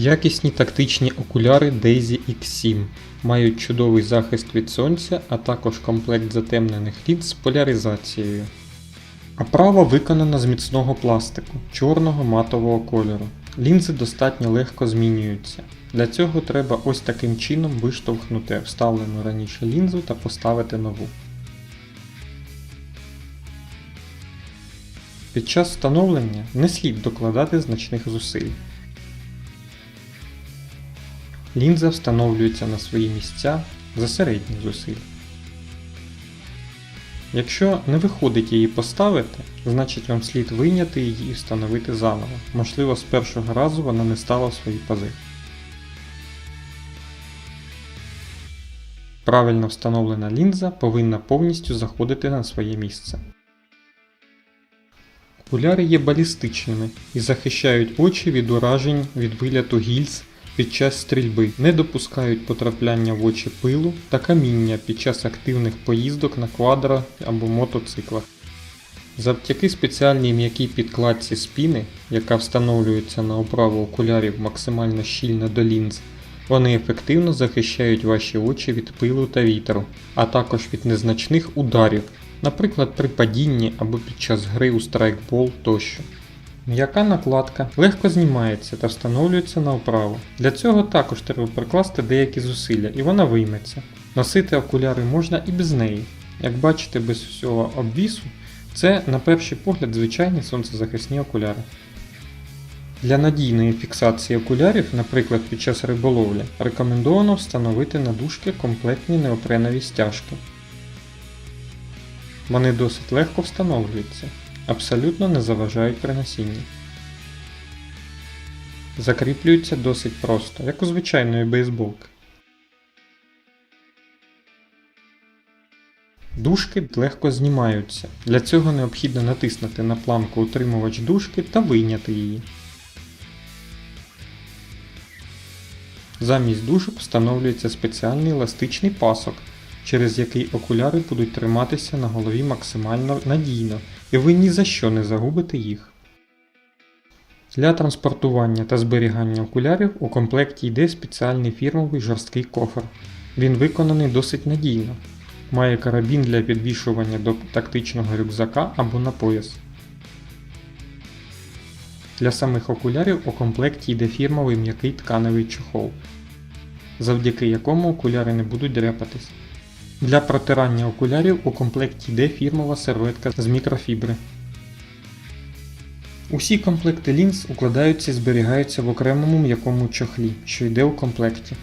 Якісні тактичні окуляри Daisy X7 мають чудовий захист від сонця, а також комплект затемнених лінз з поляризацією. Оправа виконана з міцного пластику, чорного матового кольору. Лінзи достатньо легко змінюються. Для цього треба ось таким чином виштовхнути вставлену раніше лінзу та поставити нову. Під час встановлення не слід докладати значних зусиль. Лінза встановлюється на свої місця за середніх зусиль. Якщо не виходить її поставити, значить вам слід вийняти її і встановити заново. Можливо, з першого разу вона не стала в свої пази. Правильно встановлена лінза повинна повністю заходити на своє місце. Окуляри є балістичними і захищають очі від уражень від виляту гільз під час стрільби, не допускають потрапляння в очі пилу та каміння під час активних поїздок на квадро або мотоциклах. Завдяки спеціальній м'якій підкладці спіни, яка встановлюється на оправу окулярів максимально щільно до лінз, вони ефективно захищають ваші очі від пилу та вітру, а також від незначних ударів, наприклад при падінні або під час гри у страйкбол тощо. М'яка накладка легко знімається та встановлюється на оправу. Для цього також треба прикласти деякі зусилля і вона вийметься. Носити окуляри можна і без неї. Як бачите, без всього обвісу, це на перший погляд звичайні сонцезахисні окуляри. Для надійної фіксації окулярів, наприклад під час риболовлі, рекомендовано встановити на дужки комплектні неопренові стяжки. Вони досить легко встановлюються, абсолютно не заважають при носінні. Закріплюються досить просто, як у звичайної бейсболки. Дужки легко знімаються. Для цього необхідно натиснути на планку утримувач дужки та вийняти її. Замість дужок встановлюється спеціальний еластичний пасок, через який окуляри будуть триматися на голові максимально надійно, і ви ні за що не загубите їх. Для транспортування та зберігання окулярів у комплекті йде спеціальний фірмовий жорсткий кофр. Він виконаний досить надійно. Має карабін для підвішування до тактичного рюкзака або на пояс. Для самих окулярів у комплекті йде фірмовий м'який тканевий чохол, завдяки якому окуляри не будуть дряпатись. Для протирання окулярів у комплекті йде фірмова серветка з мікрофібри. Усі комплекти лінз укладаються і зберігаються в окремому м'якому чохлі, що йде у комплекті.